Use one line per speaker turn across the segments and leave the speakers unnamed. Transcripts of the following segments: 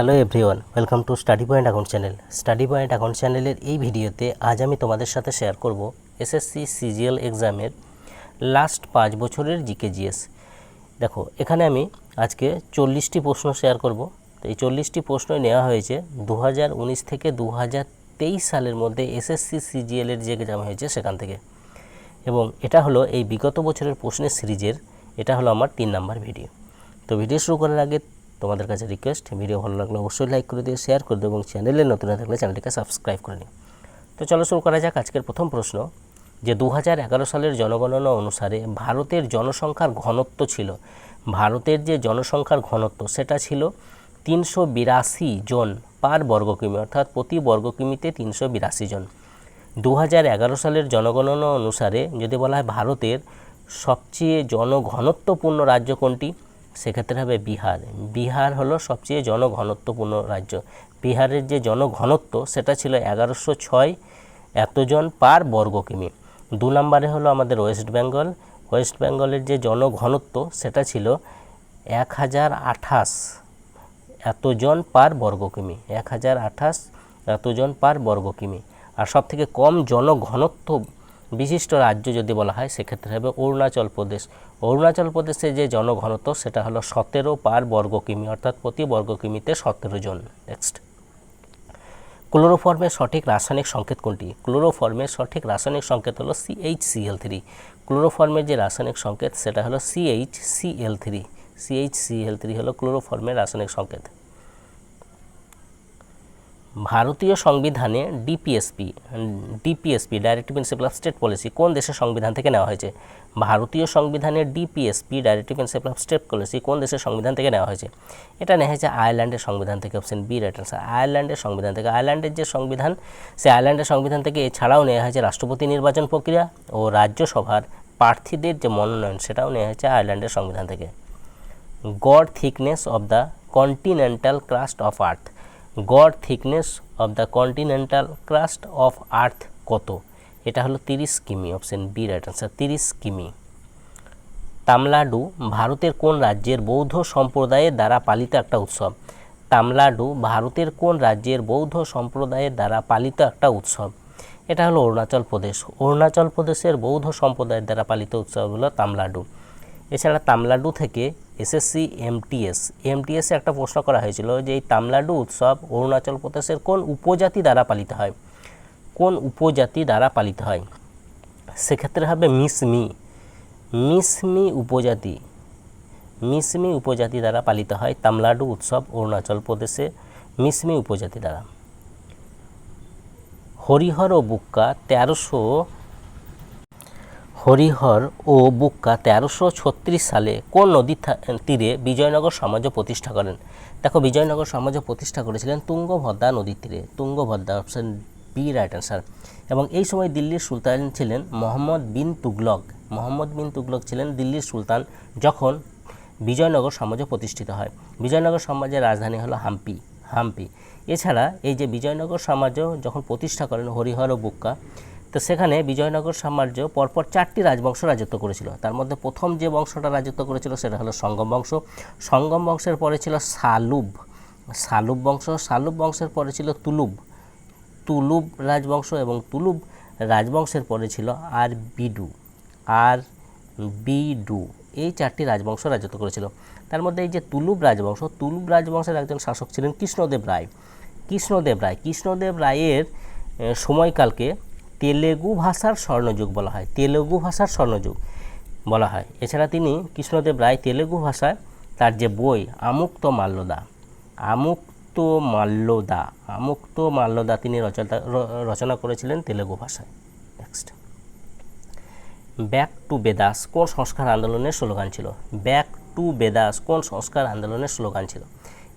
Hello everyone welcome to study point account channel study point account চ্যানেলের এই ভিডিওতে আজ আমি তোমাদের সাথে শেয়ার করব এসএসসি সিজিএল এক্সামের লাস্ট পাঁচ বছরের জিকে জিএস দেখো, এখানে আমি আজকে চল্লিশটি প্রশ্ন শেয়ার করব। তো এই চল্লিশটি প্রশ্ন নেওয়া হয়েছে দু হাজার উনিশ থেকে দু হাজার তেইশ সালের মধ্যে এসএসসি সিজিএলের যে এক্সাম হয়েছে সেখান থেকে। এবং এটা হলো এই বিগত বছরের প্রশ্নের সিরিজের, এটা হলো আমার তিন নাম্বার ভিডিও। তো ভিডিও শুরু করার আগে তোমাদের কাছে রিকোয়েস্ট ভিডিও ভালো লাগলে অবশ্যই লাইক করে দিয়ে শেয়ার করে দিও, এবং চ্যানেলে নতুন থাকলে চ্যানেলটিকে সাবস্ক্রাইব করে নিও। তো চলো শুরু করা যাক আজকের প্রথম প্রশ্ন। যে দু হাজার এগারো সালের জনগণনা অনুসারে ভারতের জনসংখ্যার ঘনত্ব ছিল, ভারতের যে জনসংখ্যার ঘনত্ব সেটা ছিল তিনশো বিরাশি জন পার বর্গ কিমি, অর্থাৎ প্রতি বর্গ কিমিতে তিনশো বিরাশি জন। দু হাজার এগারো সালের জনগণনা অনুসারে যদি বলা হয় ভারতের সবচেয়ে জনঘনত্বপূর্ণ রাজ্য কোনটি? সেক্ষেত্রে হবে বিহার। বিহার হলো সবচেয়ে জনঘনত্বপূর্ণ রাজ্য। বিহারের যে জনঘনত্ব, সেটা ছিল এগারোশো ছয় এতজন পার বর্গ কিমি। দু নম্বরে হলো আমাদের ওয়েস্ট বেঙ্গল। ওয়েস্ট বেঙ্গলের যে জনঘনত্ব, সেটা ছিল এক হাজার আঠাশ এতজন পার বর্গ কিমি। এক হাজার আঠাশ এতজন পার বর্গ কিমি। আর সবথেকে কম জনঘনত্ব বিশিষ্ট রাজ্য যদি বলা হয়, সেক্ষেত্রে হবে অরুণাচল প্রদেশ। অরুণাচল প্রদেশে যে জনঘনত্ব, সেটা হলো সতেরো পার বর্গ কিমি, অর্থাৎ প্রতি বর্গ কিমিতে সতেরো জন। নেক্সট ক্লোরোফর্মের সঠিক রাসায়নিক সংকেত কোনটি? ক্লোরোফর্মের সঠিক রাসায়নিক সংকেত হলো সিএইচসিএল থ্রি ক্লোরোফর্মের যে রাসায়নিক সংকেত, সেটা হলো সিএইচসিএল থ্রি সিএইচসিএল থ্রি হলো ক্লোরোফর্মের রাসায়নিক সংকেত। ভারতীয় সংবিধানে DPSP DPSP directive principal of state policy কোন দেশের সংবিধান থেকে নেওয়া হয়েছে? ভারতীয় সংবিধানে DPSP directive principal of state policy কোন দেশের সংবিধান থেকে নেওয়া হয়েছে? এটা নেওয়া হয়েছে আয়ারল্যান্ডের সংবিধান থেকে অপশন বি রাইট আনসার আয়ারল্যান্ডের সংবিধান থেকে, আয়ারল্যান্ডের যে সংবিধান সে আয়ারল্যান্ডের সংবিধান থেকে এছাড়াও নেওয়া হয়েছে রাষ্ট্রপতি নির্বাচন প্রক্রিয়া ও রাজ্যসভার প্রার্থীদের যে মনোনয়ন, সেটাও নেওয়া হয়েছে আয়ারল্যান্ডের সংবিধান থেকে। গড় thickness of the continental crust of earth গড় thickness of the continental crust of earth কত? এটা হলো তিরিশ কিমি অপশন বি রাইট আনসার তিরিশ কিমি। তামলাডু ভারতের কোন রাজ্যের বৌদ্ধ সম্প্রদায়ের দ্বারা পালিত একটা উৎসব? তামলাডু ভারতের কোন রাজ্যের বৌদ্ধ সম্প্রদায়ের দ্বারা পালিত একটা উৎসব? এটা হলো অরুণাচল প্রদেশ। অরুণাচল প্রদেশের বৌদ্ধ সম্প্রদায়ের দ্বারা পালিত উৎসব হলো তামিলনাড়ু এছাড়া তামিলনাড়ু থেকে এসএসসি এমটিএস এমটিএসে একটা প্রশ্ন করা হয়েছিল যে এই তামলাডু উৎসব অরুণাচল প্রদেশের কোন উপজাতি দ্বারা পালিত হয়? কোন উপজাতি দ্বারা পালিত হয়? সেক্ষেত্রে হবে মিসমি মিসমি উপজাতি। মিসমি উপজাতি দ্বারা পালিত হয় তামলাডু উৎসব অরুণাচল প্রদেশে মিসমি উপজাতি দ্বারা। হরিহর ও বুক্কা তেরোশো হরিহর ও বুক্কা তেরোশো ছত্রিশ সালে কোন নদীর তীরে বিজয়নগর সমাজ প্রতিষ্ঠা করেন? দেখো, বিজয়নগর সমাজ প্রতিষ্ঠা করেছিলেন তুঙ্গভদ্রা নদীর তীরে। Tungabhadra option B right answer এবং এই সময় দিল্লির সুলতান ছিলেন মোহাম্মদ বিন তুগলক। মোহাম্মদ বিন তুগলক ছিলেন দিল্লির সুলতান যখন বিজয়নগর সাম্রাজ্য প্রতিষ্ঠিত হয়। বিজয়নগর সাম্রাজ্যের রাজধানী হলো হাম্পি হাম্পি। এছাড়া এই যে বিজয়নগর সাম্রাজ্য যখন প্রতিষ্ঠা করেন হরিহর ও বুক্কা তো সেখানে বিজয়নগর সাম্রাজ্য পরপর চারটি রাজবংশ রাজত্ব করেছিল। তার মধ্যে প্রথম যে বংশটা রাজত্ব করেছিল সেটা হলো সঙ্গম বংশ। সঙ্গম বংশের পরে ছিল সালুব। সালুব বংশ, সালুব বংশের পরে ছিল তুলুব। তুলুব রাজবংশ এবং তুলুব রাজবংশের পরে ছিল আর বিডু। আর বিডু, এই চারটি রাজবংশ রাজত্ব করেছিল। তার মধ্যে এই যে তুলুব রাজবংশ, তুলুব রাজবংশের একজন শাসক ছিলেন কৃষ্ণদেব রায়। কৃষ্ণদেব রায়, কৃষ্ণদেব রায়ের সময়কালকে তেলেগু ভাষার স্বর্ণযুগ বলা হয়, তেলেগু ভাষার স্বর্ণযুগ বলা হয়। এছাড়া তিনি কৃষ্ণদেব রায় তেলেগু ভাষায় তার যে বই আমুক্ত মাল্যদা আমুক্ত মাল্যদা আমুক্ত মাল্যদা তিনি রচনা রচনা করেছিলেন তেলেগু ভাষায়। নেক্সট ব্যাক টু বেদাস কোন সংস্কার আন্দোলনের স্লোগান ছিল? ব্যাক টু বেদাস কোন সংস্কার আন্দোলনের স্লোগান ছিল?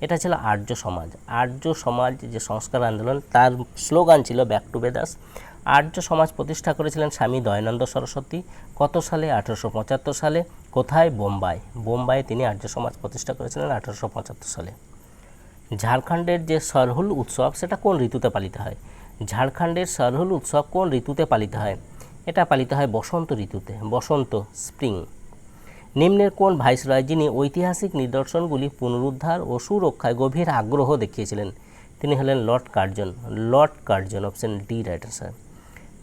এটা ছিল আর্য সমাজ। আর্য সমাজ যে সংস্কার আন্দোলন, তার স্লোগান ছিল ব্যাক টু বেদাস আর্য সমাজ প্রতিষ্ঠা করেছিলেন স্বামী দয়ানন্দ সরস্বতী। কত সালে? আঠেরোশো পঁচাত্তর সালে। কোথায়? বোম্বাই। বোম্বাইয়ে তিনি আর্য সমাজ প্রতিষ্ঠা করেছিলেন আঠেরোশো পঁচাত্তর সালে। ঝাড়খণ্ডের যে সরহুল উৎসব, সেটা কোন ঋতুতে পালিত হয়? ঝাড়খণ্ডের সরহুল উৎসব কোন ঋতুতে পালিত হয়? এটা পালিত হয় বসন্ত ঋতুতে, বসন্ত স্প্রিং। নিম্নের কোন ভাইসরয় যিনি ঐতিহাসিক নিদর্শনগুলি পুনরুদ্ধার ও সুরক্ষায় গভীর আগ্রহ দেখিয়েছিলেন? তিনি হলেন lord Curzon. Lord Curzon, option D right sir.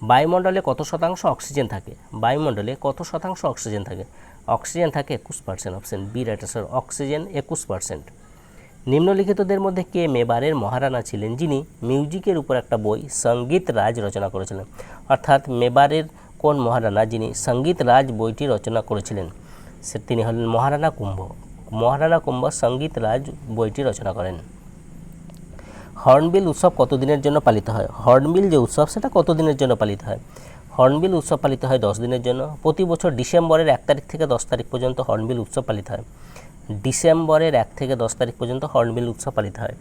বায়ুমণ্ডলে কত শতাংশ অক্সিজেন থাকে? বায়ুমণ্ডলে কত শতাংশ অক্সিজেন থাকে? অক্সিজেন থাকে একুশ percent option B right sir oxygen একুশ পার্সেন্ট নিম্নলিখিতদের মধ্যে কে মেবারের মহারানা ছিলেন? যিনি মিউজিকের উপর একটা বই, সংগীত রাজ, রচনা করেছিলেন। অর্থাৎ মেবারের কোন মহারানা? যিনি সংগীত রাজ বইটি রচনা করেছিলেন। সে তিনি হলেন মহারানা কুম্ভ। মহারানা কুম্ভ সংগীত রাজ বইটি রচনা করেন। হর্নবিল উৎসব কতদিনের জন্য পালিত হয়? হর্নবিল যে উৎসব, সেটা কতদিনের জন্য পালিত হয়? হর্নবিল উৎসব পালিত হয় দশ দিনের জন্য। প্রতি বছর ডিসেম্বরের এক তারিখ থেকে দশ তারিখ পর্যন্ত হর্নবিল উৎসব পালিত হয়। ডিসেম্বরের এক থেকে দশ তারিখ পর্যন্ত হর্নবিল উৎসব পালিত হয়।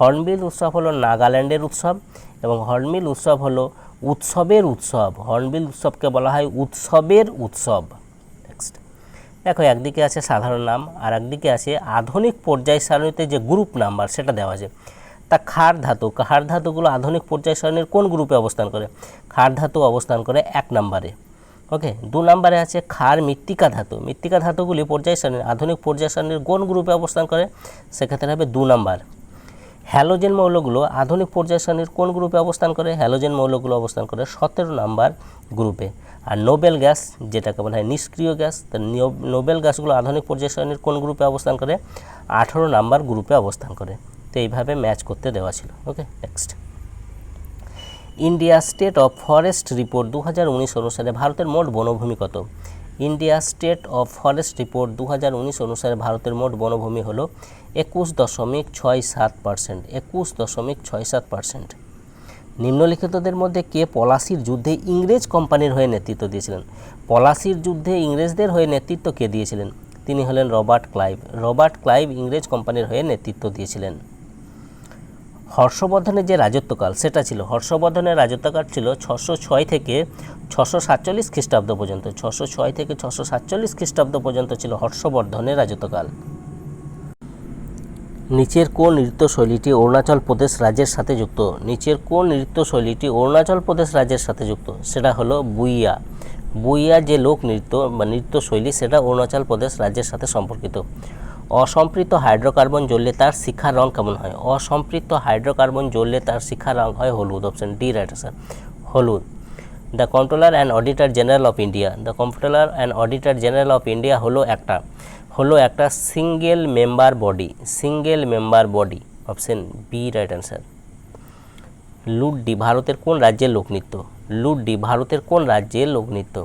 হর্নবিল উৎসব হলো নাগাল্যান্ডের উৎসব এবং হর্নবিল উৎসব হলো উৎসবের উৎসব। হর্নবিল উৎসবকে বলা হয় উৎসবের উৎসব। নেক্সট দেখো, একদিকে আছে সাধারণ নাম আর একদিকে আছে আধুনিক পর্যায় সারণীতে যে গ্রুপ নাম্বার সেটা দেওয়া আছে। তা ক্ষার ধাতু। ক্ষার ধাতুগুলো আধুনিক পর্যায় সারণীর কোন গ্রুপে অবস্থান করে? ক্ষার ধাতু অবস্থান করে এক নম্বরে। ওকে, দু নম্বরে আছে ক্ষার মৃত্তিকা ধাতু। মৃত্তিকা ধাতুগুলি পর্যায় সারণীর, আধুনিক পর্যায় সারণীর কোন গ্রুপে অবস্থান করে? সেক্ষেত্রে হবে দু নম্বর। হ্যালোজেন মৌলগুলো আধুনিক পর্যায় সারণীর কোন গ্রুপে অবস্থান করে? হ্যালোজেন মৌলগুলো অবস্থান করে সতেরো নাম্বার গ্রুপে। আর নোবেল গ্যাস, যেটাকে বলা হয় নিষ্ক্রিয় গ্যাস, তা নোবেল গ্যাসগুলো আধুনিক পর্যায় সারণীর কোন গ্রুপে অবস্থান করে? আঠেরো নাম্বার গ্রুপে অবস্থান করে। তো এইভাবে ম্যাচ করতে দেওয়া ছিল okay next India state of forest report দু হাজার উনিশ অনুসারে ভারতের মোট বনভূমি কত? India state of forest report দু হাজার উনিশ অনুসারে ভারতের মোট বনভূমি হলো একুশ দশমিক ছয় সাত পার্সেন্ট একুশ দশমিক ছয় সাত পার্সেন্ট নিম্নলিখিতদের মধ্যে কে পলাশির যুদ্ধে ইংরেজ কোম্পানির হয়ে নেতৃত্ব দিয়েছিলেন? পলাশির যুদ্ধে ইংরেজদের হয়ে নেতৃত্ব কে দিয়েছিলেন? তিনি হলেন রবার্ট ক্লাইভ। রবার্ট ক্লাইভ ইংরেজ কোম্পানির হয়ে নেতৃত্ব দিয়েছিলেন। হর্ষবর্ধনের যে রাজত্বকাল, সেটা ছিল। হর্ষবর্ধনের রাজত্বকাল ছিল ছশো ছয় থেকে ছশো সাতচল্লিশ খ্রিস্টাব্দ পর্যন্ত। ছশো ছয় থেকে ছশো সাতচল্লিশ খ্রিস্টাব্দ পর্যন্ত ছিল হর্ষবর্ধনের রাজত্বকাল। নিচের কোন নৃত্যশৈলীটি অরুণাচল প্রদেশ রাজ্যের সাথে যুক্ত? নিচের কোন নৃত্যশৈলীটি অরুণাচল প্রদেশ রাজ্যের সাথে যুক্ত? সেটা হলো বুইয়া। বুইয়া যে লোক নৃত্য বা নৃত্যশৈলী, সেটা অরুণাচল প্রদেশ রাজ্যের সাথে সম্পর্কিত। অসম্পৃক্ত হাইড্রোকার্বন জ্বললে তার শিখার রং কেমন হয়? অসম্পৃক্ত হাইড্রোকার্বন জ্বললে তার শিখার রং হয় হলুদ অপশন ডি রাইট স্যার হলুদ। The controller and auditor general of India the controller and auditor general of India হলো একটা হলো একটা single member body single member body option B right answer লুড্ডি ভারতের কোন রাজ্যের লোকনৃত্য লুড্ডি ভারতের কোন রাজ্যের লোকনৃত্য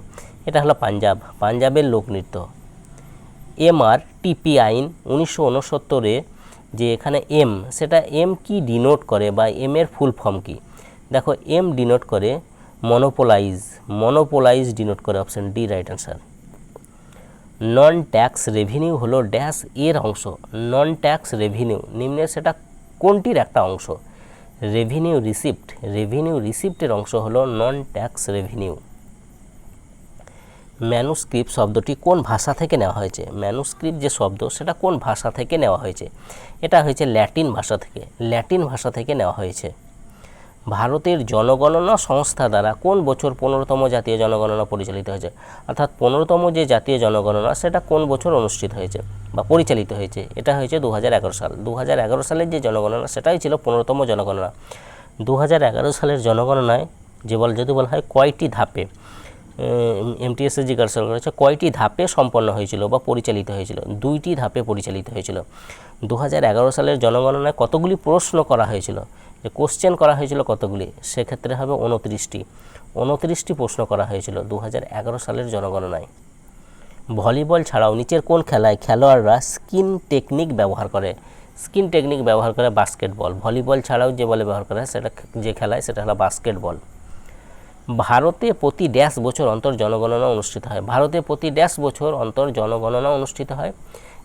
এটা হলো পাঞ্জাব, পাঞ্জাবের লোকনৃত্য এমআর টিপি আইন উনিশশো উনসত্তরে যে এখানে এম সেটা এম কি ডিনোট করে বা এম এর ফুল ফর্ম কি? দেখো এম ডিনোট করে মনোপোলাইজ মনোপোলাইজ ডিনোট করে option D right answer non tax revenue হলো ড্যাশ এর অংশ। নন ট্যাক্স রেভিনিউ নিম্নে সেটা কোনটির একটা অংশ? রেভিনিউ রিসিপ্ট রেভিনিউ রিসিপ্টের অংশ হলো নন ট্যাক্স রেভিনিউ ম্যানুস্ক্রিপ্ট শব্দটি কোন ভাষা থেকে নেওয়া হয়েছে? ম্যানুস্ক্রিপ্ট যে শব্দ, সেটা কোন ভাষা থেকে নেওয়া হয়েছে? এটা হয়েছে ল্যাটিন ভাষা থেকে। ল্যাটিন ভাষা থেকে নেওয়া হয়েছে। ভারতের জনগণনা সংস্থা দ্বারা কোন বছর পনেরোতম জাতীয় জনগণনা পরিচালিত হয়েছে? অর্থাৎ পনেরোতম যে জাতীয় জনগণনা, সেটা কোন বছর অনুষ্ঠিত হয়েছে বা পরিচালিত হয়েছে? এটা হয়েছে দু হাজার এগারো সাল। দু হাজার এগারো সালের যে জনগণনা, সেটাই ছিল পনেরোতম জনগণনা। দু হাজার এগারো সালের জনগণনায়, যে বল, যদি বলা হয় কয়টি ধাপে? এমটিএসএ জিজ্ঞাসা করেছে কয়টি ধাপে সম্পন্ন হয়েছিল বা পরিচালিত হয়েছিল? দুইটি ধাপে পরিচালিত হয়েছিল। দু এগারো সালের জনগণনায় কতগুলি প্রশ্ন করা হয়েছিল? যে কোশ্চেন করা হয়েছিল কতগুলি? সেক্ষেত্রে হবে উনত্রিশটি। উনত্রিশটি প্রশ্ন করা হয়েছিল দু এগারো সালের জনগণনায়। ভলিবল ছাড়াও নিচের কোন খেলায় খেলোয়াড়রা স্কিন টেকনিক ব্যবহার করে? স্কিন টেকনিক ব্যবহার করে বাস্কেটবল ভলিবল ছাড়াও যে বলে ব্যবহার করে সেটা যে খেলায়, সেটা হলো বাস্কেটবল ভারতে প্রতি ড্যাশ বছর অন্তর জনগণনা অনুষ্ঠিত হয়। ভারতে প্রতি ড্যাশ বছর অন্তর জনগণনা অনুষ্ঠিত হয়।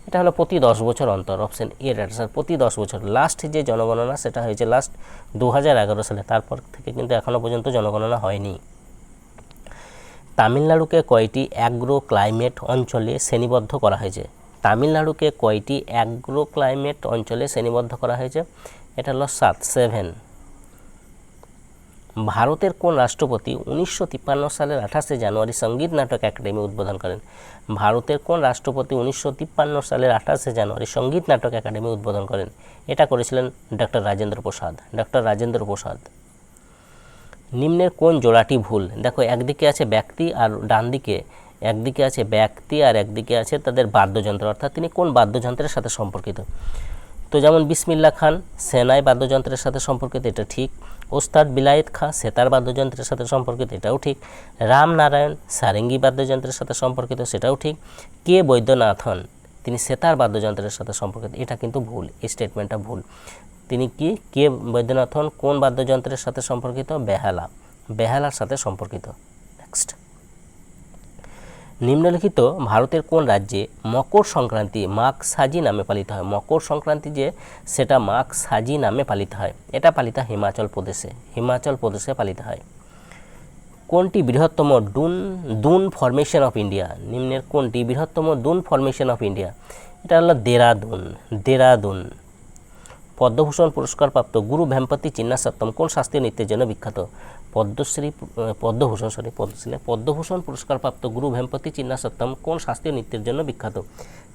এটা হলো প্রতি দশ বছর অন্তর অপশন এ স্যার প্রতি দশ বছর। লাস্ট যে জনগণনা, সেটা হয়েছে লাস্ট দু হাজার এগারো সালে। তারপর থেকে কিন্তু এখনও পর্যন্ত জনগণনা হয়নি। তামিলনাড়ুকে কয়টি অ্যাগ্রো ক্লাইমেট অঞ্চলে শ্রেণীবদ্ধ করা হয়েছে? তামিলনাড়ুকে কয়টি অ্যাগ্রো ক্লাইমেট অঞ্চলে শ্রেণীবদ্ধ করা হয়েছে? এটা হলো সাত সেভেন ভারতের কোন রাষ্ট্রপতি উনিশশো তিপ্পান্ন সালের আঠাশে জানুয়ারি সংগীত নাটক একাডেমি উদ্বোধন করেন? ভারতের কোন রাষ্ট্রপতি উনিশশো তিপ্পান্ন সালের আঠাশে জানুয়ারি সংগীত নাটক একাডেমি উদ্বোধন করেন? এটা করেছিলেন ডক্টর রাজেন্দ্র প্রসাদ। ডক্টর রাজেন্দ্র প্রসাদ। নিম্নের কোন জোড়াটি ভুল? দেখো, একদিকে আছে ব্যক্তি আর ডান দিকে, একদিকে আছে ব্যক্তি আর একদিকে আছে তাদের বাদ্যযন্ত্র। অর্থাৎ তিনি কোন বাদ্যযন্ত্রের সাথে সম্পর্কিত? তো যেমন বিসমিল্লা খান, সেনাই বাদ্যযন্ত্রের সাথে সম্পর্কিত এটা ঠিক। ওস্তাদ বিলায়েত খাঁ, সেতার বাদ্যযন্ত্রের সাথে সম্পর্কিত এটাও ঠিক। রামনারায়ণ সারেঙ্গি বাদ্যযন্ত্রের সাথে সম্পর্কিত সেটাও ঠিক। কে বৈদ্যনাথন, তিনি সেতার বাদ্যযন্ত্রের সাথে সম্পর্কিত, এটা কিন্তু ভুল, এই স্টেটমেন্টটা ভুল। তিনি কি, কে বৈদ্যনাথন, কোন বাদ্যযন্ত্রের সাথে সম্পর্কিত? বেহালা। বেহালার সাথে সম্পর্কিত। নেক্সট নিম্নলিখিত ভারতের কোন রাজ্যে মকর সংক্রান্তি মাঘ সাজি নামে পালিত হয়? মকর সংক্রান্তি যে, সেটা মাঘ সাজি নামে পালিত হয়। এটা পালিত হিমাচল প্রদেশে। হিমাচল প্রদেশে পালিত হয়। কোনটি বৃহত্তম ডুন, দুন ফরমেশন অফ ইন্ডিয়া নিম্নের কোনটি বৃহত্তম দুন ফরমেশন অফ ইন্ডিয়া এটা হলো দেরাদুন দেরাদুন। পদ্মভূষণ পুরস্কারপ্রাপ্ত গুরু ভেম্পতি চিন্নাসত্তম কোন শাস্ত্রীয় নৃত্যের জন্য বিখ্যাত? পদ্মশ্রী পদ্মভূষণ সরি পদ্মশ্রী, পদ্মভূষণ পুরস্কারপ্রাপ্ত গুরু ভেম্পতি চিন্নাসত্তম কোন শাস্ত্রীয় নৃত্যের জন্য বিখ্যাত?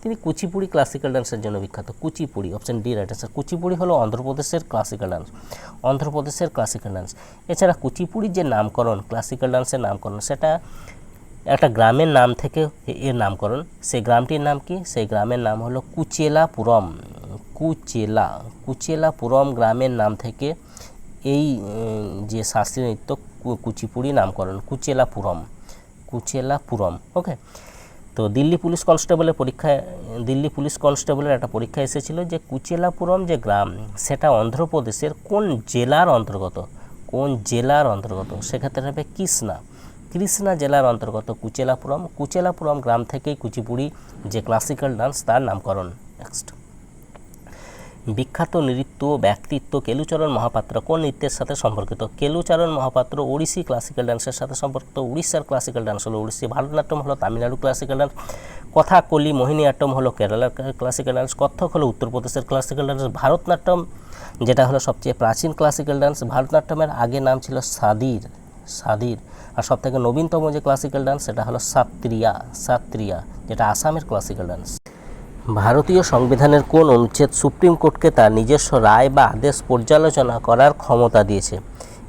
তিনি কুচিপুড়ি ক্লাসিক্যাল ডান্সের জন্য বিখ্যাত। Kuchipudi option D right answer Kuchipudi হলো অন্ধ্রপ্রদেশের ক্লাসিক্যাল ডান্স অন্ধ্রপ্রদেশের ক্লাসিক্যাল ডান্স এছাড়া কুচিপুড়ির যে নামকরণ ক্লাসিক্যাল ডান্সের নামকরণ, সেটা একটা গ্রামের নাম থেকে এর নামকরণ। সেই গ্রামটির নাম কি? সেই গ্রামের নাম হলো কুচেলাপুরম। কুচেলা, কুচেলাপুরম গ্রামের নাম থেকে এই যে শাস্ত্রীয় নৃত্য কুচিপুড়ি নামকরণ, কুচেলাপুরম কুচেলাপুরম ওকে তো দিল্লি পুলিশ কনস্টেবলের পরীক্ষায়, দিল্লি পুলিশ কনস্টেবলের একটা পরীক্ষা এসেছিল যে কুচেলাপুরম যে গ্রাম, সেটা অন্ধ্রপ্রদেশের কোন জেলার অন্তর্গত? কোন জেলার অন্তর্গত? সেক্ষেত্রে হবে কৃষ্ণা। কৃষ্ণা জেলার অন্তর্গত কুচেলাপুরম। কুচেলাপুরম গ্রাম থেকেই কুচিপুড়ি যে ক্লাসিক্যাল ডান্স তার নামকরণ। নেক্সট বিখ্যাত নৃত্য ব্যক্তিত্ব কেলুচরণ মহাপাত্র কোন নৃত্যের সাথে সম্পর্কিত? কেলুচরণ মহাপাত্র ওড়িশি ক্লাসিক্যাল ডান্সের সাথে সম্পর্কিত, উড়িষ্যার ক্লাসিক্যাল ডান্স হলো উড়িষ্যা, ভারতনাট্যম হলো তামিলনাড়ু ক্লাসিক্যাল ডান্স কথাকলি মোহিনীআট্টম হলো কেরালার ক্লাসিক্যাল ডান্স কত্থক হলো উত্তরপ্রদেশের ক্লাসিক্যাল ডান্স ভারতনাট্যম যেটা হলো সবচেয়ে প্রাচীন ক্লাসিক্যাল ডান্স ভারতনাট্যমের আগে নাম ছিল সাদির সাদির। আর সবথেকে নবীনতম যে ক্লাসিক্যাল ডান্স সেটা হলো সাত্রিয়া সাত্রিয়া, যেটা আসামের ক্লাসিক্যাল ডান্স ভারতীয় সংবিধানের কোন অনুচ্ছেদ সুপ্রিম কোর্টকে তার নিজস্ব রায় বা আদেশ পর্যালোচনা করার ক্ষমতা দিয়েছে?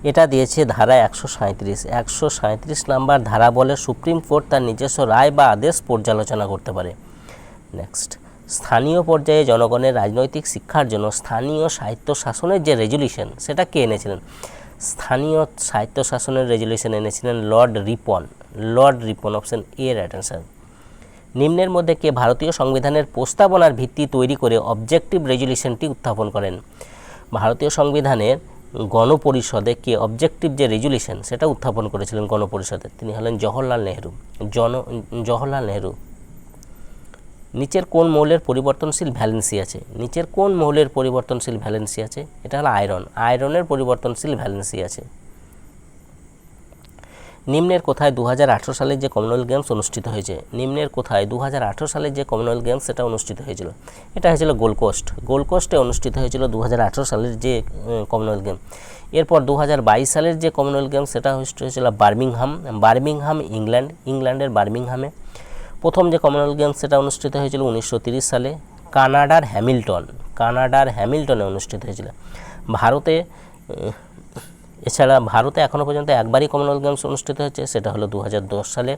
এটা দিয়েছে ধারা একশো সাঁত্রিশ একশো সাঁত্রিশ নাম্বার ধারা বলে সুপ্রিম কোর্ট তার নিজস্ব রায় বা আদেশ পর্যালোচনা করতে পারে। নেক্সট, স্থানীয় পর্যায়ে জনগণের রাজনৈতিক শিক্ষার জন্য স্থানীয় সাহিত্য শাসনের যে রেজুলিউশন সেটা কে এনেছিলেন? স্থানীয় সাহিত্য শাসনের রেজুলিউশন এনেছিলেন Lord Ripon. Lord Ripon, option A, right answer. নিম্নের মধ্যে কে ভারতীয় সংবিধানের প্রস্তাবনার ভিত্তি তৈরি করে অবজেক্টিভ রেজুলিউশনটি উত্থাপন করেন। ভারতীয় সংবিধানের গণপরিষদে কে অবজেক্টিভ যে রেজুলিউশন সেটা উত্থাপন করেছিলেন গণপরিষদে, তিনি হলেন জওহরলাল নেহরু। জন, জওহরলাল নেহরু। নিচের কোন মৌলের পরিবর্তনশীল ভ্যালেন্সি আছে? নিচের কোন মৌলের পরিবর্তনশীল ভ্যালেন্সি আছে? এটা হলো আয়রন। আয়রনের পরিবর্তনশীল ভ্যালেন্সি আছে। নিম্নের কোথায় দু সালে যে কমনওয়েলথ গেমস অনুষ্ঠিত হয়েছে? নিম্নের কোথায় দু সালে যে কমনওয়েলথ গেমস সেটা অনুষ্ঠিত হয়েছিল? এটা হয়েছিল গোলকোস্ট গোলকোস্টে অনুষ্ঠিত হয়েছিল দু হাজার আঠেরো সালের যে কমনওয়েলথ গেম এরপর দু হাজার বাইশ সালের যে কমনওয়েলথ গেমস সেটা অনুষ্ঠিত হয়েছিল বার্মিংহাম বার্মিংহাম ইংল্যান্ড ইংল্যান্ডের বার্মিংহামে প্রথম যে কমনওয়েলথ গেমস সেটা অনুষ্ঠিত হয়েছিল উনিশশো সালে। কানাডার হ্যামিল্টন কানাডার হ্যামিল্টনে অনুষ্ঠিত হয়েছিল। ভারতে এছাড়া ভারতে এখনও পর্যন্ত একবারই কমনওয়েলথ গেমস অনুষ্ঠিত হচ্ছে সেটা হলো দু হাজার দশ সালে।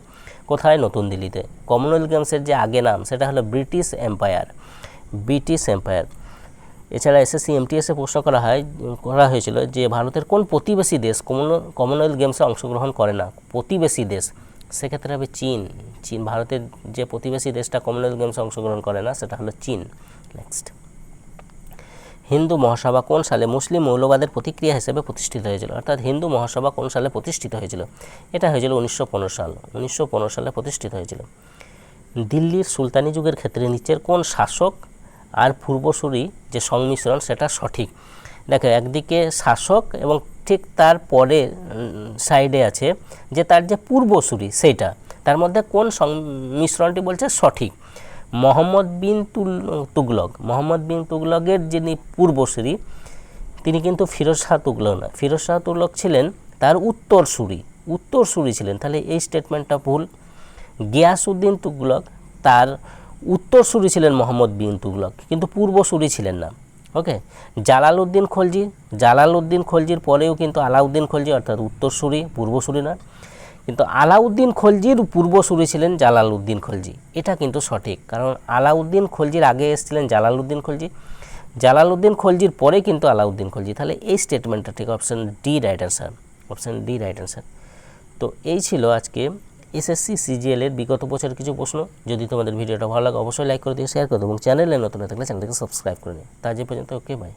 কোথায়? নতুন দিল্লিতে। কমনওয়েলথ গেমসের যে আগে নাম, সেটা হলো ব্রিটিশ এম্পায়ার ব্রিটিশ এম্পায়ার এছাড়া এসএসসি এমটিএসে প্রশ্ন করা হয়, করা হয়েছিল যে ভারতের কোন প্রতিবেশী দেশ কমন কমনওয়েলথ গেমসে অংশগ্রহণ করে না? প্রতিবেশী দেশ। সেক্ষেত্রে হবে চীন। চীন ভারতের যে প্রতিবেশী দেশটা কমনওয়েলথ গেমসে অংশগ্রহণ করে না, সেটা হলো চীন। নেক্সট হিন্দু মহাসভা কোন সালে মুসলিম মৌলবাদের প্রতিক্রিয়া হিসেবে প্রতিষ্ঠিত হয়েছিল? অর্থাৎ হিন্দু মহাসভা কোন সালে প্রতিষ্ঠিত হয়েছিল? এটা হয়েছিল উনিশশো পনেরো সাল। উনিশশো পনেরো সালে প্রতিষ্ঠিত হয়েছিল। দিল্লির সুলতানি যুগের ক্ষেত্রে নিচের কোন শাসক আর পূর্বসূরি যে সংমিশ্রণ, সেটা সঠিক? দেখো, একদিকে শাসক এবং ঠিক তার পরে সাইডে আছে যে তার যে পূর্বসূরি, সেইটা। তার মধ্যে কোন সংমিশ্রণটি বলছে সঠিক? মোহাম্মদ বিন তুল তুগলক। মোহাম্মদ বিন তুগলকের যিনি পূর্বসূরি তিনি কিন্তু ফিরোজ শাহ তুগলক না ফিরোজ শাহ তুগলক ছিলেন তার উত্তরসূরি উত্তরসূরি ছিলেন। তাহলে এই স্টেটমেন্টটা ভুল। গিয়াসউদ্দিন তুগলক তার উত্তরসূরি ছিলেন মোহাম্মদ বিন তুগলক, কিন্তু পূর্বসূরি ছিলেন না। ওকে? জালালউদ্দিন খলজি। জালালউদ্দিন খলজির পরেও কিন্তু আলাউদ্দিন খলজি অর্থাৎ উত্তরসূরি পূর্বসূরি না কিন্তু আলাউদ্দিন খলজির পূর্বসূরি ছিলেন জালালউদ্দিন খলজি। এটা কিন্তু সঠিক, কারণ আলাউদ্দিন খলজির আগে এসেছিলেন জালালউদ্দিন খলজি। জালালউদ্দিন খলজির পরে কিন্তু আলাউদ্দিন খলজি। তাহলে এই স্টেটমেন্টটা ঠিক option D right answer option D right answer তো এই ছিল আজকে এসএসসি সিজিএল এর বিগত বছরের কিছু প্রশ্ন। যদি তোমাদের ভিডিওটা ভালো লাগে, অবশ্যই লাইক করে দিও শেয়ার করে দিও এবং চ্যানেলে নতুন থাকলে চ্যানেলটাকে সাবস্ক্রাইব করে নিও। তা যে পর্যন্ত ওকে বাই